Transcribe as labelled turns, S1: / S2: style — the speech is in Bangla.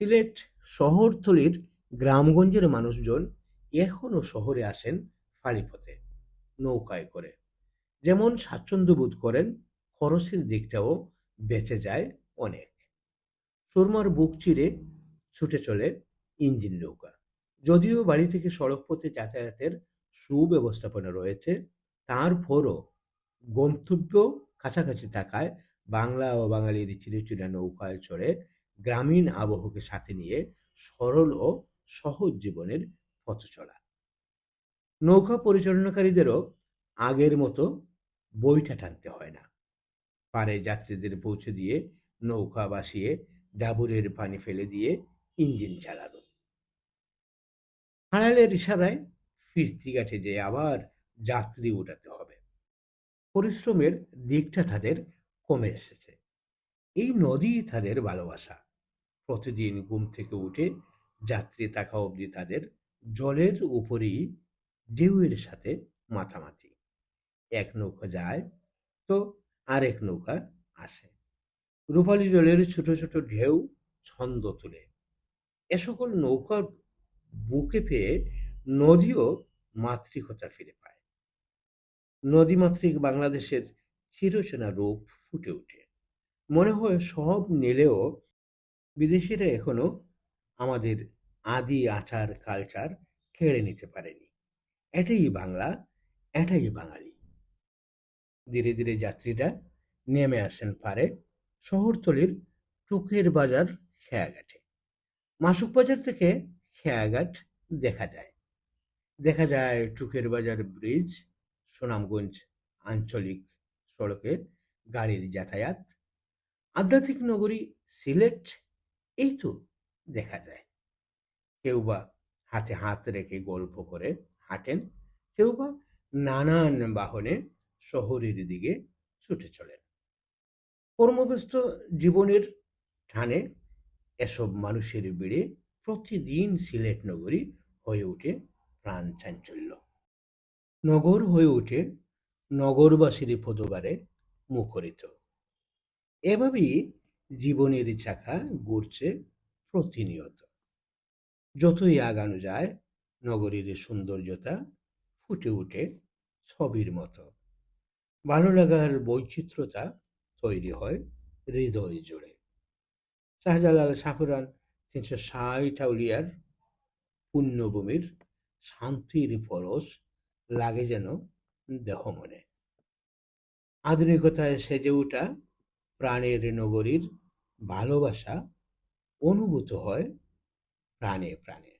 S1: সিলেট শহরতলির গ্রামগঞ্জের মানুষজন এখনও শহরে আসেন ফাঁড়িপথে নৌকায় করে। যেমন স্বাচ্ছন্দ্য বোধ করেন, খরচের দিকটাও বেঁচে যায় অনেক। সুরমার বুক চিরে ছুটে চলে ইঞ্জিন নৌকা। যদিও বাড়ি থেকে সড়ক পথে যাতায়াতের সুব্যবস্থাপনা রয়েছে তারপরও গন্তব্য কাছাকাছি থাকায় বাংলা ও বাঙালির চিরচেনা নৌকায় চড়ে গ্রামীণ আবহকে সাথে নিয়ে সরল ও সহজ জীবনের পথ চলা। নৌকা পরিচালনাকারীদেরও আগের মতো বইটা টানতে হয় না। পারে যাত্রীদের পৌঁছে দিয়ে নৌকা বাসিয়ে ডাবুরের পানি ফেলে দিয়ে ইঞ্জিন চালানো। হারালের ইশারায় ফিরতি ঘাটে যে আবার যাত্রী উঠাতে হবে। পরিশ্রমের দিকটা তাদের কমে এসেছে। এই নদী তাদের ভালোবাসা। প্রতিদিন ঘুম থেকে উঠে যাত্রী থাকা অবধি তাদের জলের উপরেই ঢেউয়ের সাথে মাথামাতি এক নৌকা যায় তো আরেক নৌকা আসে। রূপালী জলের ছোট ছোট ঢেউ ছন্দ তুলে। এ সকল নৌকার বুকে পেয়ে নদীও মাতৃকতা ফিরে পায়। নদীমাতৃক বাংলাদেশের চিরচেনা রূপ ফুটে ওঠে। মনে হয় সব নিলেও বিদেশিরা এখনও আমাদের আদি আচার কালচার কেড়ে নিতে পারেনি। এটাই বাংলা, এটাই বাঙালি। ধীরে ধীরে যাত্রীরা নেমে আসেন পারে, শহরতলির টুকের বাজার খেয়াঘাটে। মাসুক বাজার থেকে খেয়াঘাট দেখা যায়। দেখা যায় টুকের বাজার ব্রিজ, সুনামগঞ্জ আঞ্চলিক সড়কে গাড়ির যাতায়াত আধ্যাত্মিক নগরী সিলেট, এই তো দেখা যায়। কেউ বা হাতে হাত রেখে গল্প করে হাঁটেন, কেউ বা নানান বাহনে শহরের দিকে ছুটে চলেন। কর্মব্যস্ত জীবনের টানে এসব মানুষের ভিড়ে প্রতিদিন সিলেট নগরী হয়ে ওঠে প্রাণ চাঞ্চল্য। নগর হয়ে ওঠে নগরবাসীর পদবারে মুখরিত। এভাবেই জীবনের চাকা ঘুরছে প্রতিনিয়ত। যতই আগানো যায়, নগরীর সৌন্দর্যতা ফুটে উঠে ছবির মতো। ভালো লাগার বৈচিত্র্যতা তৈরি হয় হৃদয় জুড়ে। শাহজালাল সাফরান তিনশো ষাট আউলিয়ার পুণ্যভূমির শান্তির পরশ লাগে যেন দেহ মনে। আধুনিকতায় সেজে ওঠা প্রাণের নগরীর ভালোবাসা অনুভূত হয় প্রাণে প্রাণে।